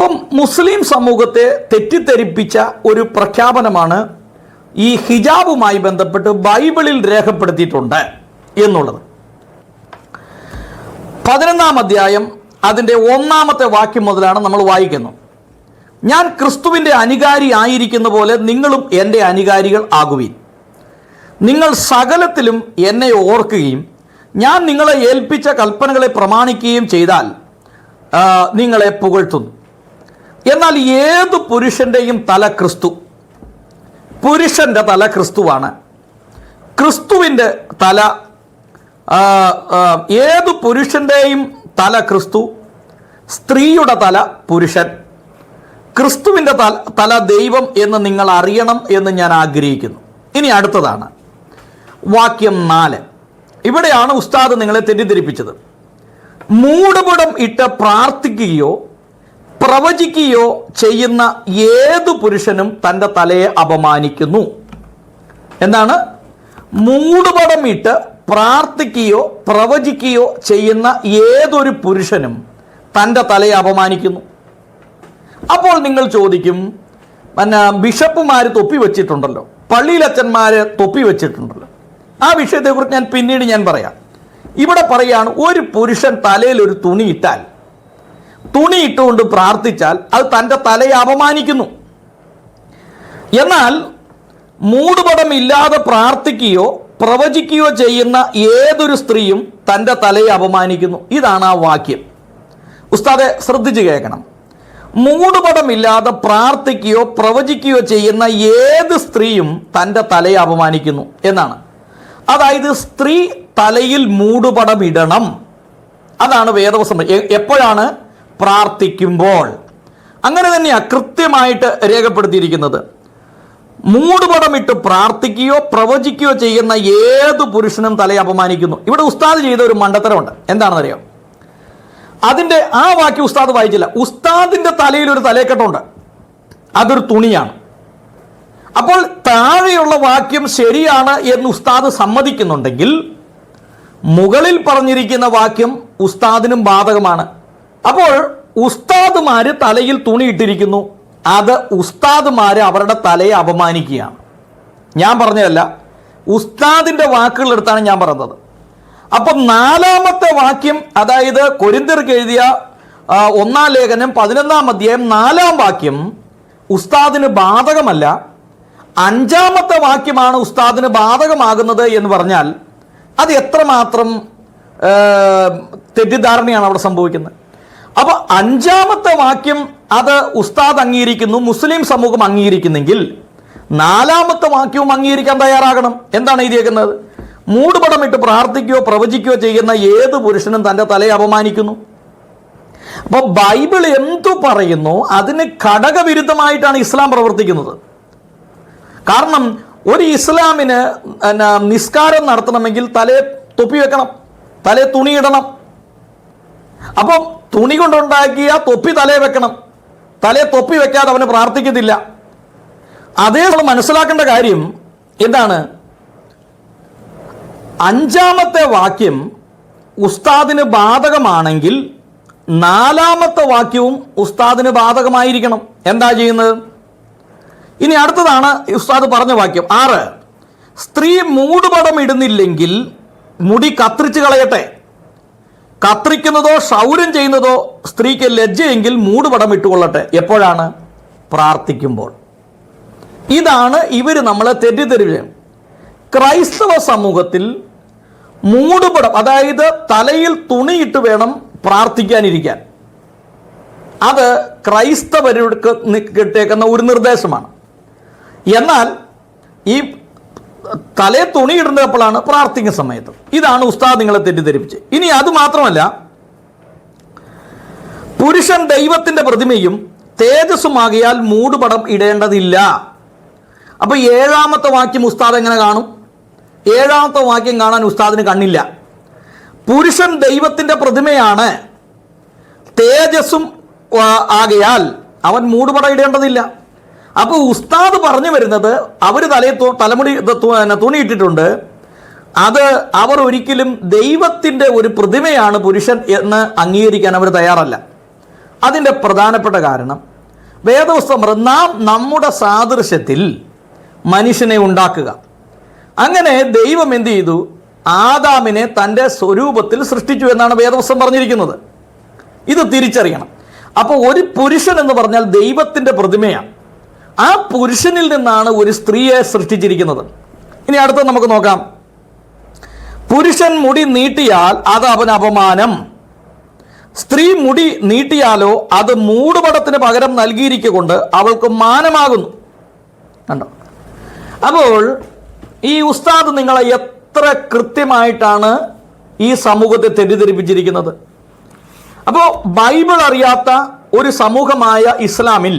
അപ്പം മുസ്ലിം സമൂഹത്തെ തെറ്റിദ്ധരിപ്പിച്ച ഒരു പ്രഖ്യാപനമാണ് ഈ ഹിജാബുമായി ബന്ധപ്പെട്ട് ബൈബിളിൽ രേഖപ്പെടുത്തിയിട്ടുണ്ട് എന്നുള്ളത്. പതിനൊന്നാം അധ്യായം അതിന്റെ ഒന്നാമത്തെ വാക്യം മുതലാണ് നമ്മൾ വായിക്കുന്നത്. ഞാൻ ക്രിസ്തുവിന്റെ അനുകാരി ആയിരിക്കുന്ന പോലെ നിങ്ങളും എന്റെ അനുകാരികൾ ആകുവീൻ. നിങ്ങൾ സകലത്തിലും എന്നെ ഓർക്കുകയും ഞാൻ നിങ്ങളെ ഏൽപ്പിച്ച കൽപ്പനകളെ പ്രമാണിക്കുകയും ചെയ്താൽ നിങ്ങളെ പുകഴ്ത്തുന്നു. എന്നാൽ ഏത് പുരുഷന്റെയും തല ക്രിസ്തു? പുരുഷന്റെ തല ക്രിസ്തുവാണ്. ക്രിസ്തുവിന്റെ തല ഏത് പുരുഷന്റെയും തല ക്രിസ്തു? സ്ത്രീയുടെ തല പുരുഷൻ. ക്രിസ്തുവിന്റെ തല തല ദൈവം എന്ന് നിങ്ങൾ അറിയണം എന്ന് ഞാൻ ആഗ്രഹിക്കുന്നു. ഇനി അടുത്തതാണ്. വാക്യം നാല്. ഇവിടെയാണ് ഉസ്താദ് നിങ്ങളെ തെറ്റിദ്ധരിപ്പിച്ചത്. മൂടുപടം ഇട്ട് പ്രാർത്ഥിക്കുകയോ പ്രവചിക്കുകയോ ചെയ്യുന്ന ഏത് പുരുഷനും തന്റെ തലയെ അപമാനിക്കുന്നു. എന്താണ്? മൂടുപടം ഇട്ട് പ്രാർത്ഥിക്കുകയോ പ്രവചിക്കുകയോ ചെയ്യുന്ന ഏതൊരു പുരുഷനും തന്റെ തലയെ അപമാനിക്കുന്നു. അപ്പോൾ നിങ്ങൾ ചോദിക്കും പിന്നെ ബിഷപ്പുമാർ തൊപ്പി വെച്ചിട്ടുണ്ടല്ലോ പള്ളിയിലച്ചന്മാർ തൊപ്പി വെച്ചിട്ടുണ്ടല്ലോ. ആ വിഷയത്തെക്കുറിച്ച് ഞാൻ പിന്നീട് ഞാൻ പറയാം. ഇവിടെ പറയാണ് ഒരു പുരുഷൻ തലയിൽ ഒരു തുണി ഇട്ടാൽ തുണി ഇട്ടുകൊണ്ട് പ്രാർത്ഥിച്ചാൽ അത് തന്റെ തലയെ അപമാനിക്കുന്നു. എന്നാൽ മൂടുപടം ഇല്ലാതെ പ്രാർത്ഥിക്കുകയോ പ്രവചിക്കുകയോ ചെയ്യുന്ന ഏതൊരു സ്ത്രീയും തന്റെ തലയെ അപമാനിക്കുന്നു. ഇതാണ് ആ വാക്യം. ഉസ്താദെ ശ്രദ്ധിച്ചു കേൾക്കണം. മൂടുപടമില്ലാതെ പ്രാർത്ഥിക്കുകയോ പ്രവചിക്കുകയോ ചെയ്യുന്ന ഏത് സ്ത്രീയും തന്റെ തലയെ അപമാനിക്കുന്നു എന്നാണ്. അതായത് സ്ത്രീ തലയിൽ മൂടുപടമിടണം. അതാണ് വേദവസം എപ്പോഴാണ്? പ്രാർത്ഥിക്കുമ്പോൾ. അങ്ങനെ തന്നെയാണ് കൃത്യമായിട്ട് രേഖപ്പെടുത്തിയിരിക്കുന്നത്. മൂടുപടമിട്ട് പ്രാർത്ഥിക്കുകയോ പ്രവചിക്കുകയോ ചെയ്യുന്ന ഏത് പുരുഷനും തലയെ അപമാനിക്കുന്നു. ഇവിടെ ഉസ്താദ് ചെയ്ത ഒരു മണ്ടത്തരമുണ്ട്. എന്താണെന്നറിയാം? അതിന്റെ ആ വാക്യം ഉസ്താദ് വായിച്ചില്ല. ഉസ്താദിന്റെ തലയിൽ ഒരു തലയെക്കെട്ടുണ്ട്. അതൊരു തുണിയാണ്. അപ്പോൾ താഴെയുള്ള വാക്യം ശരിയാണ് എന്ന് ഉസ്താദ് സമ്മതിക്കുന്നുണ്ടെങ്കിൽ മുകളിൽ പറഞ്ഞിരിക്കുന്ന വാക്യം ഉസ്താദിനും ബാധകമാണ്. അപ്പോൾ ഉസ്താദുമാര് തലയിൽ തുണി ഇട്ടിരിക്കുന്നു. അത് ഉസ്താദുമാര് അവരുടെ തലയെ അപമാനിക്കുകയാണ്. ഞാൻ പറഞ്ഞതല്ല ഉസ്താദിന്റെ വാക്കുകൾ എടുത്താണ് ഞാൻ പറഞ്ഞത്. അപ്പം നാലാമത്തെ വാക്യം അതായത് കൊരിന്തിർക്ക് എഴുതിയ ഒന്നാം ലേഖനം പതിനൊന്നാം അധ്യായം നാലാം വാക്യം ഉസ്താദിന് ബാധകമല്ല. അഞ്ചാമത്തെ വാക്യമാണ് ഉസ്താദിന് ബാധകമാകുന്നത് എന്ന് പറഞ്ഞാൽ അത് എത്രമാത്രം തെറ്റിദ്ധാരണയാണ് അവിടെ സംഭവിക്കുന്നത്. അഞ്ചാമത്തെ വാക്യം അത് ഉസ്താദ് അംഗീകരിക്കുന്നു മുസ്ലിം സമൂഹം അംഗീകരിക്കുന്നെങ്കിൽ നാലാമത്തെ വാക്യവും അംഗീകരിക്കാൻ തയ്യാറാകണം. എന്താണ് എഴുതിയേക്കുന്നത്? മൂടുപടമിട്ട് പ്രാർത്ഥിക്കുകയോ പ്രവചിക്കുകയോ ചെയ്യുന്ന ഏത് പുരുഷനും തന്റെ തലയെ അപമാനിക്കുന്നു. അപ്പോൾ ബൈബിൾ എന്തു പറയുന്നു? അതിന് ഘടകവിരുദ്ധമായിട്ടാണ് ഇസ്ലാം പ്രവർത്തിക്കുന്നത്. കാരണം ഒരു ഇസ്ലാമിന് നിസ്കാരം നടത്തണമെങ്കിൽ തലയെ തൊപ്പി വെക്കണം തലയെ തുണിയിടണം അപ്പം തുണി കൊണ്ടുണ്ടാക്കിയ തൊപ്പി തലയെ വെക്കണം. തലയെ തൊപ്പി വെക്കാതെ അവന് പ്രാർത്ഥിക്കത്തില്ല. അതേ നമ്മൾ മനസ്സിലാക്കേണ്ട കാര്യം എന്താണ്? അഞ്ചാമത്തെ വാക്യം ഉസ്താദിന് ബാധകമാണെങ്കിൽ നാലാമത്തെ വാക്യവും ഉസ്താദിന് ബാധകമായിരിക്കണം. എന്താ ചെയ്യുന്നത്? ഇനി അടുത്തതാണ് ഉസ്താദ് പറഞ്ഞ വാക്യം. ആറ്. സ്ത്രീ മൂടുപടം ഇടുന്നില്ലെങ്കിൽ മുടി കത്തിരിച്ച് കളയട്ടെ. കത്രിക്കുന്നതോ ക്ഷൗരം ചെയ്യുന്നതോ സ്ത്രീക്ക് ലജ്ജയെങ്കിൽ മൂടുപടം ഇട്ടുകൊള്ളട്ടെ. എപ്പോഴാണ്? പ്രാർത്ഥിക്കുമ്പോൾ. ഇതാണ് ഇവർ നമ്മളെ തെറ്റിദ്ധരിച്ചത് ക്രൈസ്തവ സമൂഹത്തിൽ മൂടുപടം അതായത് തലയിൽ തുണിയിട്ട് വേണം പ്രാർത്ഥിക്കാനിരിക്കാൻ. അത് ക്രൈസ്തവർക്ക് നി- കിട്ടേക്കുന്ന ഒരു നിർദ്ദേശമാണ്. എന്നാൽ ഈ തലയെ തുണിയിടുന്നപ്പോഴാണ് പ്രാർത്ഥിക്കുന്ന സമയത്ത്. ഇതാണ് ഉസ്താദ് നിങ്ങളെ തെറ്റിദ്ധരിപ്പിച്ചത്. ഇനി അത് മാത്രമല്ല പുരുഷൻ ദൈവത്തിന്റെ പ്രതിമയും തേജസ്സുമാകിയാൽ മൂടുപടം ഇടേണ്ടതില്ല. അപ്പൊ ഏഴാമത്തെ വാക്യം ഉസ്താദ് എങ്ങനെ കാണും? ഏഴാമത്തെ വാക്യം കാണാൻ ഉസ്താദിന് കണ്ണില്ല. പുരുഷൻ ദൈവത്തിന്റെ പ്രതിമയാണ് തേജസ്സും ആകയാൽ അവൻ മൂടുപടം ഇടേണ്ടതില്ല. അപ്പോൾ ഉസ്താദ് പറഞ്ഞു വരുന്നത് അവർ തലയിൽ തലമുടി തുണിയിട്ടിട്ടുണ്ട്. അത് അവർ ഒരിക്കലും ദൈവത്തിന്റെ ഒരു പ്രതിമയാണ് പുരുഷൻ എന്ന് അംഗീകരിക്കാൻ അവർ തയ്യാറല്ല. അതിന്റെ പ്രധാനപ്പെട്ട കാരണം വേദപുസ്തകം നാം നമ്മുടെ സാദൃശ്യത്തിൽ മനുഷ്യനെ ഉണ്ടാക്കുക. അങ്ങനെ ദൈവം എന്ത് ചെയ്തു? ആദാമിനെ തന്റെ സ്വരൂപത്തിൽ സൃഷ്ടിച്ചു എന്നാണ് വേദപുസ്തകം പറഞ്ഞിരിക്കുന്നത്. ഇത് തിരിച്ചറിയണം. അപ്പോൾ ഒരു പുരുഷൻ എന്ന് പറഞ്ഞാൽ ദൈവത്തിന്റെ പ്രതിമയാണ്. ആ പുരുഷനിൽ നിന്നാണ് ഒരു സ്ത്രീയെ സൃഷ്ടിച്ചിരിക്കുന്നത്. ഇനി അടുത്ത നമുക്ക് നോക്കാം. പുരുഷൻ മുടി നീട്ടിയാൽ അത് അവന് അപമാനം. സ്ത്രീ മുടി നീട്ടിയാലോ അത് മൂടുപടത്തിന് പകരം നൽകിയിരിക്കൊണ്ട് അവൾക്ക് മാനമാകുന്നു. കണ്ടോ? അപ്പോൾ ഈ ഉസ്താദ് നിങ്ങളെ എത്ര കൃത്യമായിട്ടാണ് ഈ സമൂഹത്തെ തെറ്റിദ്ധരിപ്പിച്ചിരിക്കുന്നത്? അപ്പോൾ ബൈബിൾ അറിയാത്ത ഒരു സമൂഹമായ ഇസ്ലാമിൽ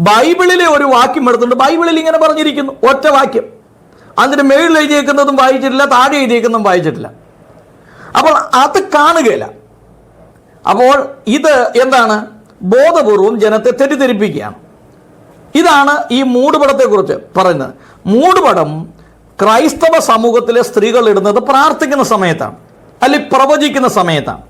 ബൈബിളിലെ ഒരു വാക്യം എടുത്തുണ്ട് ബൈബിളിൽ ഇങ്ങനെ പറഞ്ഞിരിക്കുന്നു. ഒറ്റ വാക്യം. അതിന് മേളിൽ എഴുതിയേക്കുന്നതും വായിച്ചിട്ടില്ല താഴെ എഴുതിയേക്കുന്നതും വായിച്ചിട്ടില്ല. അപ്പോൾ അത് കാണുകയില്ല. അപ്പോൾ ഇത് എന്താണ്? ബോധപൂർവം ജനത്തെ തെറ്റിദ്ധരിപ്പിക്കുകയാണ്. ഇതാണ് ഈ മൂടുപടത്തെക്കുറിച്ച് പറയുന്നത്. മൂടുപടം ക്രൈസ്തവ സമൂഹത്തിലെ സ്ത്രീകൾ ഇടുന്നത് പ്രാർത്ഥിക്കുന്ന സമയത്താണ്. അല്ലെങ്കിൽ പ്രവചിക്കുന്ന സമയത്താണ്.